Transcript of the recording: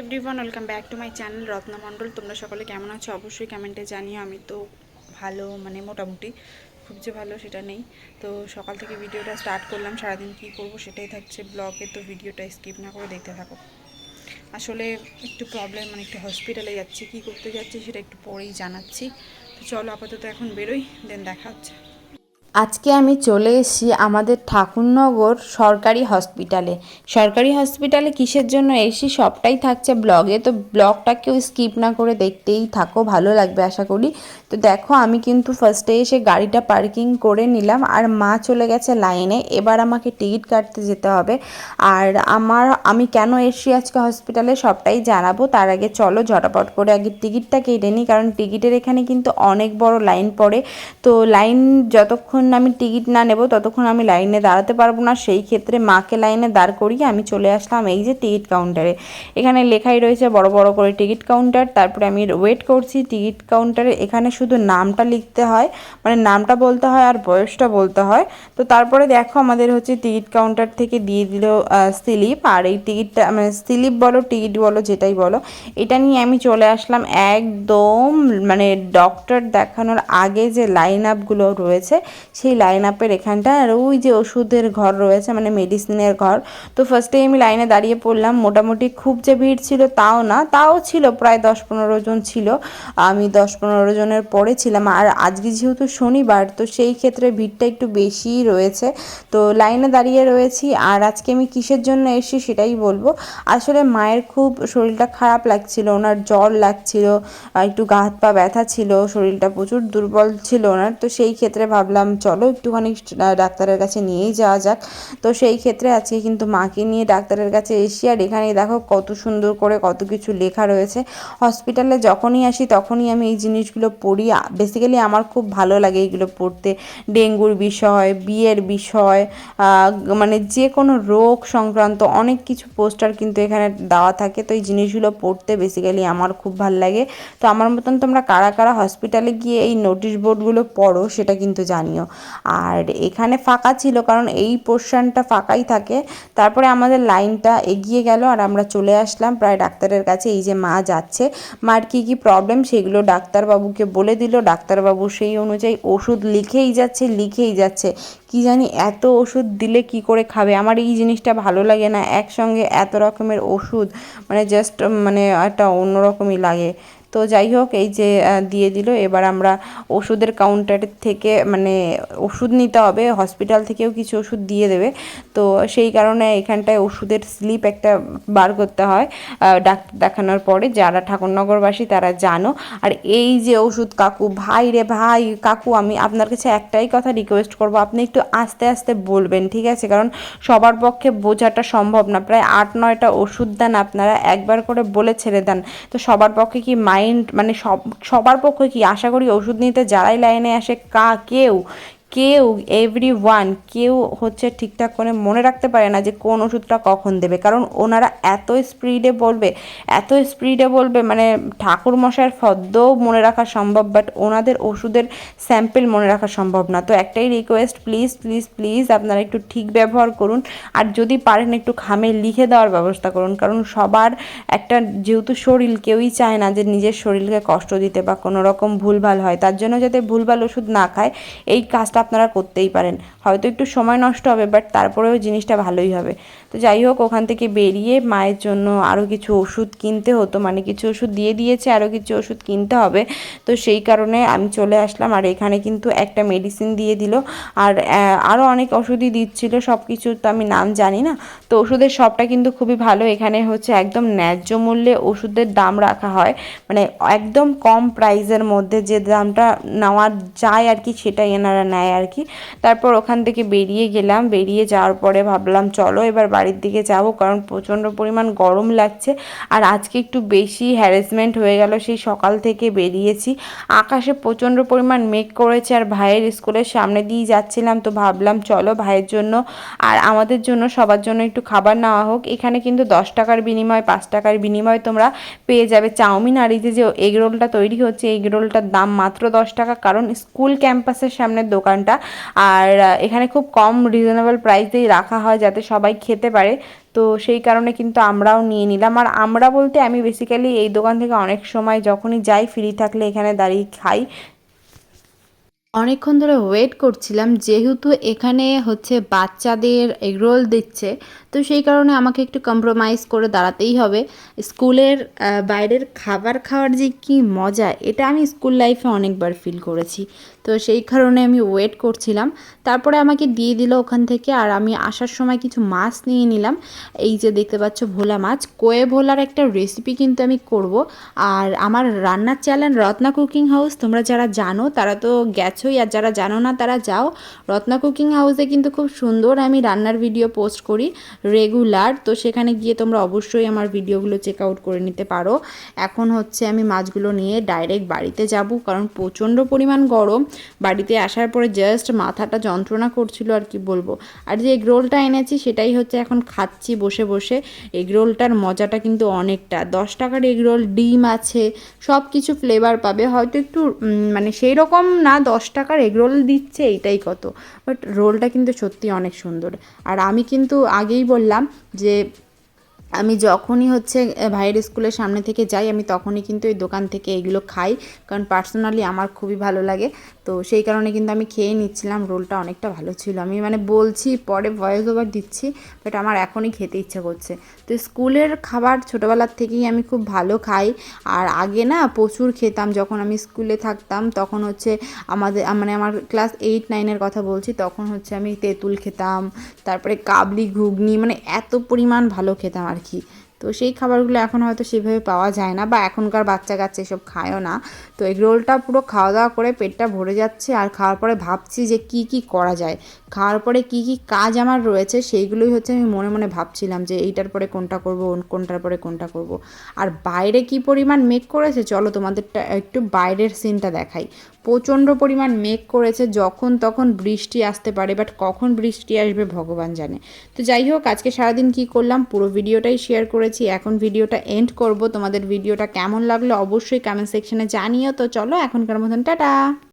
Everyone welcome back to my channel Ratna Mondal তোমরা সকলে কেমন আছো? অবশ্যই কমেন্টে জানিও। আমি তো ভালো মানে মোটামুটি খুব যে ভালো সেটা নেই। তো সকাল থেকে ভিডিওটা স্টার্ট করলাম, সারাদিন কী করব সেটাই থাকছে ব্লগে তো ভিডিওটা স্কিপ না করে দেখতে থাকো। আসলে একটু প্রবলেম মানে একটু হসপিটালে যাচ্ছি, কী করতে যাচ্ছি সেটা একটু পরেই জানাচ্ছি। তো চলো আপাতত এখন বেরোই দেন দেখা হচ্ছে। আজকে আমি চলে এসেছি আমাদের ঠাকুরনগর সরকারি হসপিটালে। সরকারি হসপিটালে কিসের জন্য এসেছি সবটাই থাকছে ব্লগে, তো ব্লগটা কেউ স্কিপ না করে দেখতেই থাকো, ভালো লাগবে আশা করি। তো দেখো, আমি কিন্তু ফার্স্টে এসে গাড়িটা পার্কিং করে নিলাম, আর মা চলে গেছে লাইনে এবার আমাকে টিকিট কাটতে যেতে হবে। আর আমার, আমি কেন এসেছি আজকে হসপিটালে সবটাই জানাব, তার আগে চলো ঝটাপট করে আগে টিকিটটা কেটে নিই, কারণ টিকিটের এখানে কিন্তু অনেক বড় লাইন পড়ে। তো লাইন যতক্ষণ আমি টিকিট না নেব, ততক্ষণ আমি লাইনে দাঁড়াতে পারব না। সেই ক্ষেত্রে মাকে লাইনে দাঁড় করিয়ে আমি চলে আসলাম এই যে টিকিট কাউন্টারে। এখানে লেখাই রয়েছে বড় বড় করে টিকিট কাউন্টার। তারপরে আমি ওয়েট করছি টিকিট কাউন্টারে। এখানে শুধু নামটা লিখতে হয় মানে নামটা বলতে হয় আর বয়সটা বলতে হয়। তো তারপরে দেখো আমাদের হচ্ছে টিকিট কাউন্টার থেকে দিয়ে দিল স্লিপ। আর এই টিকিটটা মানে স্লিপ বলো, টিকিট বলো, যেটাই বলো, এটা নিয়ে আমি চলে আসলাম একদম মানে ডক্টর দেখানোর আগে যে লাইন আপগুলো রয়েছে সেই লাইন আপের এখানটা আর ওই যে ওষুধের ঘর রয়েছে মানে মেডিসিনের ঘর। তো ফার্স্টেই আমি লাইনে দাঁড়িয়ে পড়লাম। মোটামুটি খুব যে ভিড় ছিল তাও না, তাও ছিল, প্রায় দশ পনেরো জন ছিল। আমি দশ পনেরো জনের পরে ছিলাম। আর আজকে যেহেতু শনিবার, তো সেই ক্ষেত্রে ভিড়টা একটু বেশিই রয়েছে। তো লাইনে দাঁড়িয়ে রয়েছি। আর আজকে আমি কিসের জন্য এসেছি সেটাই বলব। আসলে মায়ের খুব শরীরটা খারাপ লাগছিল, ওনার জ্বর লাগছিল একটু গা হাত পা ব্যথা ছিল, শরীরটা প্রচুর দুর্বল ছিল ওনার। তো সেই ক্ষেত্রে ভাবলাম চলো একটুখানি ডাক্তারের কাছে নিয়েই যাওয়া যাক। তো সেই ক্ষেত্রে আজকে কিন্তু মাকে নিয়ে ডাক্তারের কাছে এসি আর এখানে দেখো কত সুন্দর করে কত কিছু লেখা রয়েছে। হসপিটালে যখনই আসি তখনই আমি এই জিনিসগুলো পড়ি। বেসিক্যালি আমার খুব ভালো লাগে এইগুলো পড়তে। ডেঙ্গুর বিষয়, বিয়ের বিষয় মানে যে কোনো রোগ সংক্রান্ত অনেক কিছু পোস্টার কিন্তু এখানে দেওয়া থাকে। তো এই জিনিসগুলো পড়তে বেসিক্যালি আমার খুব ভালো লাগে। তো আমার মতন তোমরা কারা কারা হসপিটালে গিয়ে এই নোটিশ বোর্ডগুলো পড়ো সেটা কিন্তু জানিও। আর এখানে ফাঁকা ছিল, কারণ এই পোর্শনটা ফাঁকাই থাকে। তারপরে আমাদের লাইনটা এগিয়ে গেল আর আমরা চলে আসলাম প্রায় ডাক্তারের কাছে। এই যে মা যাচ্ছে, মার কী কী প্রবলেম সেগুলো ডাক্তারবাবুকে বলে দিল। ডাক্তারবাবু সেই অনুযায়ী ওষুধ লিখেই যাচ্ছে লিখেই যাচ্ছে। কি জানি এত ওষুধ দিলে কি করে খাবে? আমার এই জিনিসটা ভালো লাগে না। একসঙ্গে এত রকমের ওষুধ মানে জাস্ট মানে একটা অন্যরকমই লাগে। তো যাই হোক এই যে দিয়ে দিল। এবার আমরা ওষুধের কাউন্টারের থেকে মানে ওষুধ নিতে হবে। হসপিটাল থেকেও কিছু ওষুধ দিয়ে দেবে। তো সেই কারণে এখানটায় ওষুধের স্লিপ একটা বার করতে হয় ডাক্তার দেখানোর পরে। যারা ঠাকুরনগরবাসী, তারা জানো। আর এই যে ওষুধ, কাকু, ভাই রে ভাই, কাকু, আমি আপনার কাছে একটাই কথা রিকোয়েস্ট করব। আপনি একটু আস্তে আস্তে বলবেন, ঠিক আছে? কারণ সবার পক্ষে বোঝাটা সম্ভব না। প্রায় আট নয়টা ওষুধ দেন আপনারা, একবার করে বলে ছেড়ে দেন। তো সবার পক্ষে কি মাইন্ড মানে সব, সবার পক্ষে কি? আশা করি ওষুধ নিতে যারাই লাইনে আসে, কা, কেউ কেউ এভরি ওয়ান কেউ হচ্ছে ঠিকঠাক করে মনে রাখতে পারে না যে কোন ওষুধটা কখন দেবে। কারণ ওনারা এত স্পিডে বলবে, এত স্পিডে বলবে মানে ঠাকুর মশাইয়ের ফদ্দও মনে রাখা সম্ভব বাট ওনাদের ওষুধের স্যাম্পেল মনে রাখা সম্ভব না। তো একটাই রিকোয়েস্ট প্লিজ প্লিজ প্লিজ আপনারা একটু ঠিক ব্যবহার করুন। আর যদি পারেন একটু খামে লিখে দেওয়ার ব্যবস্থা করুন। কারণ সবার একটা, যেহেতু শরীর, কেউই চায় না যে নিজের শরীরকে কষ্ট দিতে বা কোনো রকম ভুলভাল হয়। তার জন্য যাতে ভুলভাল ওষুধ না খায়, এই কাজটা আপনারা করতেই পারেন। হয়তো একটু সময় নষ্ট হবে বাট তারপরেও জিনিসটা ভালোই হবে। তো যাই হোক, ওখান থেকে বেরিয়ে মায়ের জন্য আরও কিছু ওষুধ কিনতে হতো মানে কিছু ওষুধ দিয়ে দিয়েছে আরও কিছু ওষুধ কিনতে হবে। তো সেই কারণে আমি চলে আসলাম, আর এখানে কিন্তু একটা মেডিসিন দিয়ে দিল। আর আরও অনেক ওষুধই দিচ্ছিল সব কিছু তো আমি নাম জানি না। তো ওষুধের সবটা কিন্তু খুবই ভালো। এখানে হচ্ছে একদম ন্যায্য মূল্যে ওষুধের দাম রাখা হয়। মানে একদম কম প্রাইসের মধ্যে যে দামটা নেওয়া যায় আর কি, সেটাই এনারা নেয়। আর কি। তারপর ওখান থেকে বেরিয়ে গেলাম। বেরিয়ে যাওয়ার পরে ভাবলাম, চলো এবার বাড়ির দিকে যাব, কারণ প্রচণ্ড পরিমাণ গরম লাগছে। আর আজকে একটু বেশি হ্যারাসমেন্ট হয়ে গেল, সেই সকাল থেকে বেরিয়েছি। আকাশে প্রচণ্ড পরিমাণ মেঘ করেছে আর ভাইয়ের স্কুলের সামনে দিয়ে যাচ্ছিলাম, তো ভাবলাম, চলো ভাইয়ের জন্য আর আমাদের জন্য সবার জন্য একটু খাবার নেওয়া হোক। এখানে কিন্তু দশ টাকার বিনিময়, পাঁচ টাকার বিনিময়ে তোমরা পেয়ে যাবে। চাউমিন আর এই যে এগরোলটা তৈরি হচ্ছে এগরোলটার দাম মাত্র দশ টাকা, কারণ স্কুল ক্যাম্পাসের সামনের দোকানটা আর এখানে খুব কম রিজনেবল প্রাইসেই রাখা হয় যাতে সবাই খেতে পারে। তো সেই কারণে কিন্তু আমরাও নিয়ে নিলাম। আর আমরা বলতে আমি বেসিক্যালি এই দোকান থেকে অনেক সময় যখনই যাই ফ্রি থাকলে এখানে দাঁড়িয়ে খাই। অনেকক্ষণ ধরে ওয়েট করছিলাম, যেহেতু এখানে হচ্ছে বাচ্চাদের এগরোল দিচ্ছে, তো সেই কারণে আমাকে একটু কম্প্রোমাইজ করে দাঁড়াতেই হবে। স্কুলের বাইরের খাবার খাওয়ার যে কি মজা, এটা আমি স্কুল লাইফে অনেকবার ফিল করেছি। তো সেই কারণে আমি ওয়েট করছিলাম। তারপরে আমাকে দিয়ে দিল ওখান থেকে আর আমি আসার সময় কিছু মাছ নিয়ে নিলাম। এই যে দেখতে পাচ্ছ ভোলা মাছ। কোয়ে ভোলার একটা রেসিপি কিন্তু আমি করব। আর আমার রান্নার চ্যানেল রত্না কুকিং হাউস, তোমরা যারা জানো তারা তো গেছোই। আর যারা জানো না তারা যাও। রত্না কুকিং হাউসে কিন্তু খুব সুন্দর আমি রান্নার ভিডিও পোস্ট করি রেগুলার তো সেখানে গিয়ে তোমরা অবশ্যই আমার ভিডিওগুলো চেক আউট করে নিতে পারো। এখন হচ্ছে আমি মাছগুলো নিয়ে ডাইরেক্ট বাড়িতে যাব। কারণ প্রচণ্ড পরিমাণ গরম। বাড়িতে আসার পরে জাস্ট মাথাটা যন্ত্রণা করছিল আর কি বলব। আর যে এগ রোলটা এনেছি সেটাই হচ্ছে এখন খাচ্ছি বসে বসে। এগ রোলটার মজাটা কিন্তু অনেকটা। দশ টাকার এগ রোল, ডিম আছে সব কিছু ফ্লেভার পাবে। হয়তো একটু মানে সেই রকম না, দশ টাকার এগ রোল দিচ্ছে, এইটাই কত। বাট রোলটা কিন্তু সত্যি অনেক সুন্দর। আর আমি কিন্তু আগেই বললাম যে আমি যখনই হচ্ছে ভাইয়ের স্কুলের সামনে থেকে যাই, আমি তখনই কিন্তু এই দোকান থেকে এগুলো খাই। কারণ পার্সোনালি আমার খুবই ভালো লাগে। তো সেই কারণে কিন্তু আমি খেয়ে নিচ্ছিলাম, রোলটা অনেকটা ভালো ছিল। আমি মানে বলছি, পরে ভয়েস ওভার দিচ্ছি বাট আমার এখনই খেতে ইচ্ছা করছে। তো স্কুলের খাবার ছোটোবেলার থেকেই আমি খুব ভালো খাই। আর আগে না প্রচুর খেতাম, যখন আমি স্কুলে থাকতাম, তখন হচ্ছে আমাদের মানে আমার ক্লাস এইট নাইনের কথা বলছি, তখন হচ্ছে আমি তেঁতুল খেতাম, তারপরে কাবলি, ঘুগনি মানে এত পরিমাণ ভালো খেতাম আর কি তো সেই খাবারগুলো এখন হয়তো সেভাবে পাওয়া যায় না বা এখনকার বাচ্চা কাচ্চা এসব খায়ও না। তো এগ রোলটা পুরো খাওয়া দাওয়া করে পেটটা ভরে যাচ্ছে আর খাওয়ার পরে ভাবছি যে কি কি করা যায়। খাওয়ার পরে কি কি কাজ আমার রয়েছে সেইগুলোই হচ্ছে আমি মনে মনে ভাবছিলাম যে এইটার পরে কোনটা করব কোনটার পরে কোনটা করব। আর বাইরে কি পরিমাণ মেঘ করেছে? চলো তোমাদেরটা একটু বাইরের সিনটা দেখাই। প্রচণ্ড পরিমাণ মেঘ করেছে যখন তখন বৃষ্টি আসতে পারে বাট কখন বৃষ্টি আসবে ভগবান জানে। তো যাই হোক, আজকে সারাদিন কি করলাম, পুরো ভিডিওটাই শেয়ার করেছি, এখন ভিডিওটা এন্ড করব। তোমাদের ভিডিওটা কেমন লাগল অবশ্যই কমেন্ট সেকশনে জানিও। তো চলো, এখনকার মতন, টাটা!